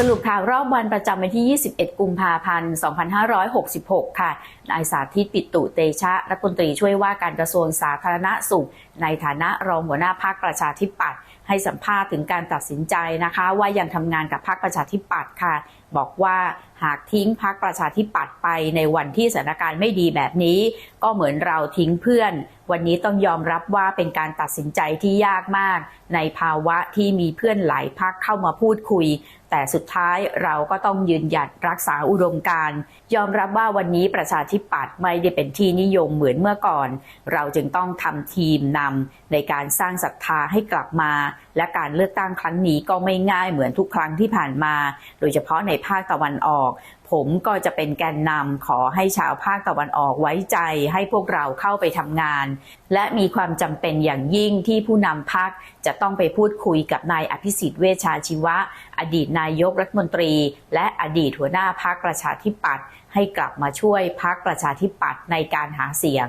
สรุปข่าวรอบวันประจำวันที่ 21 กุมภาพันธ์ 2566 ค่ะ นายสาธิตปิตุเตชะ รัฐมนตรีช่วยว่าการกระทรวงสาธารณสุข ในฐานะรองหัวหน้าพรรคประชาธิปัตย์ให้สัมภาษณ์ถึงการตัดสินใจนะคะ ว่ายังทำงานกับพรรคประชาธิปัตย์ค่ะ บอกว่าหากทิ้งพรรคประชาธิปัตย์ไปในวันที่สถานการณ์ไม่ดีแบบนี้ ก็เหมือนเราทิ้งเพื่อน วันนี้ต้องยอมรับว่าเป็นการตัดสินใจที่ยากมาก ในภาวะที่มีเพื่อนหลายพรรคเข้ามาพูดคุย แต่สุดท้ายเราก็ต้องยืนหยัดรักษาอุดมการยอมรับว่าวันนี้ประชาธิปัตย์ไม่ได้เป็นที่นิยมเหมือนเมื่อก่อน เราจึงต้องทำทีมนำในการสร้างศรัทธาให้กลับมา และการเลือกตั้งครั้งนี้ก็ไม่ง่ายเหมือนทุกครั้งที่ผ่านมา โดยเฉพาะในภาคตะวันออก ผมก็จะเป็นแกนนำขอให้ชาวภาคตะวันออกไว้ใจให้พวกเราเข้าไปทำงาน และมีความจำเป็นอย่างยิ่งที่ผู้นำพักจะต้องไปพูดคุยกับนายอภิสิทธิ์เวชชาชีวะ อดีตนายกรัฐมนตรี และอดีตหัวหน้าพักประชาธิปัตย์ให้กลับมาช่วยพักประชาธิปัตย์ในการหาเสียง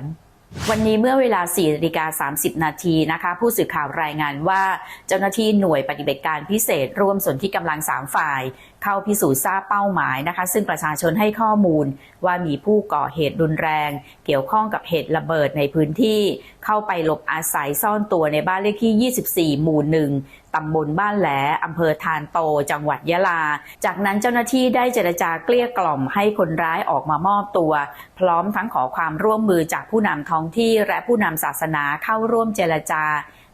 วันนี้เมื่อเวลา4นาฬิกา30 นาทีนะคะ ผู้สื่อข่าวรายงานว่า เจ้าหน้าที่หน่วยปฏิบัติการพิเศษร่วมส่วนที่กำลัง 3 ฝ่ายเข้าพิสูจน์ทราบเป้าหมายนะคะ ซึ่งประชาชนให้ข้อมูลว่ามีผู้ก่อเหตุรุนแรง เกี่ยวข้องกับเหตุระเบิดในพื้นที่ เข้าไปหลบอาศัยซ่อนตัวในบ้านเลขที่ 24 หมู่หนึ่งตำบลบ้านแหลอำเภอทานโต จังหวัดยะลา จากนั้นเจ้าหน้าที่ได้เจรจาเกลี้ยกล่อมให้คนร้ายออกมามอบตัว พร้อมทั้งขอความร่วมมือจากผู้นำท้องที่และผู้นำศาสนาเข้าร่วมเจรจา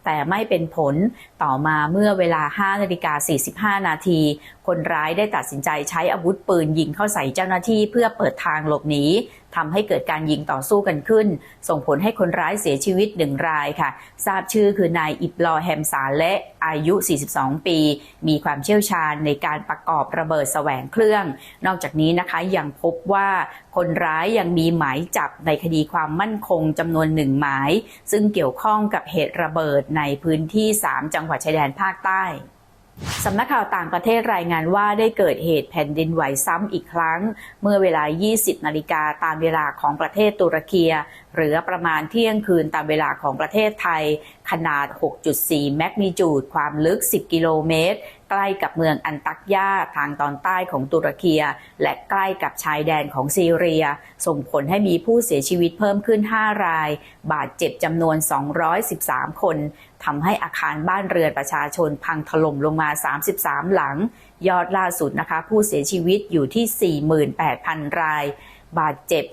แต่ไม่เป็นผลต่อมาเมื่อเวลา5นาฬิกา45 นาที คนร้ายได้ตัดสินใจใช้อาวุธปืนยิงเข้าใส่เจ้าหน้าที่เพื่อเปิดทางหลบหนี ทำให้เกิดการยิงต่อสู้กันขึ้น ส่งผลให้คนร้ายเสียชีวิตหนึ่งรายค่ะ ทราบชื่อคือนายอิบลอแฮมซาและอายุ 42 ปี มีความเชี่ยวชาญในการประกอบระเบิดแสวงเครื่อง นอกจากนี้นะคะยังพบว่าคนร้ายยังมีหมายจับในคดีความมั่นคงจำนวนหนึ่งหมาย ซึ่งเกี่ยวข้องกับเหตุระเบิดในพื้นที่ 3 จังหวัดชายแดนภาคใต้ สำนักข่าวต่างประเทศรายงานว่าได้เกิดเหตุแผ่นดินไหวซ้ำอีกครั้ง เมื่อเวลา 20 นาฬิกาตามเวลาของประเทศตุรกีหรือประมาณเที่ยงคืนตามเวลาของประเทศไทย ขนาด 6.4 แมกนิจูด ความลึก 10 กิโลเมตร ใกล้กับเมืองอันตักยาทางตอนใต้ของตุรกีและใกล้กับชายแดนของซีเรีย ส่งผลให้มีผู้เสียชีวิตเพิ่มขึ้น 5 ราย บาดเจ็บจำนวน 213 คนทำให้อาคารบ้านเรือนประชาชนพังถล่มลงมา 33 หลัง ยอดล่าสุดนะคะ ผู้เสียชีวิตอยู่ที่ 48,000 ราย บาดเจ็บ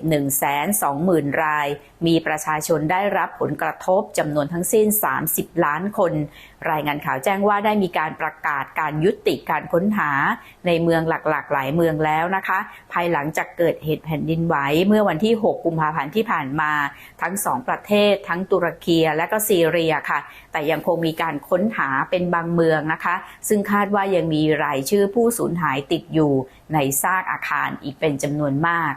120,000 ราย มีประชาชนได้รับผลกระทบจำนวนทั้งสิ้น 30 ล้านคน รายงานข่าวแจ้งว่าได้มีการประกาศการยุติการค้นหาในเมืองหลักๆ หลายเมืองแล้วนะคะ ภายหลังจากเกิดเหตุแผ่นดินไหวเมื่อวันที่ 6 กุมภาพันธ์ที่ผ่านมา ทั้งสองประเทศ ทั้งตุรกีและก็ซีเรียค่ะ แต่ยังคงมีการค้นหาเป็นบางเมืองนะคะ ซึ่งคาดว่ายังมีรายชื่อผู้สูญหายติดอยู่ในซากอาคารอีกเป็นจำนวนมาก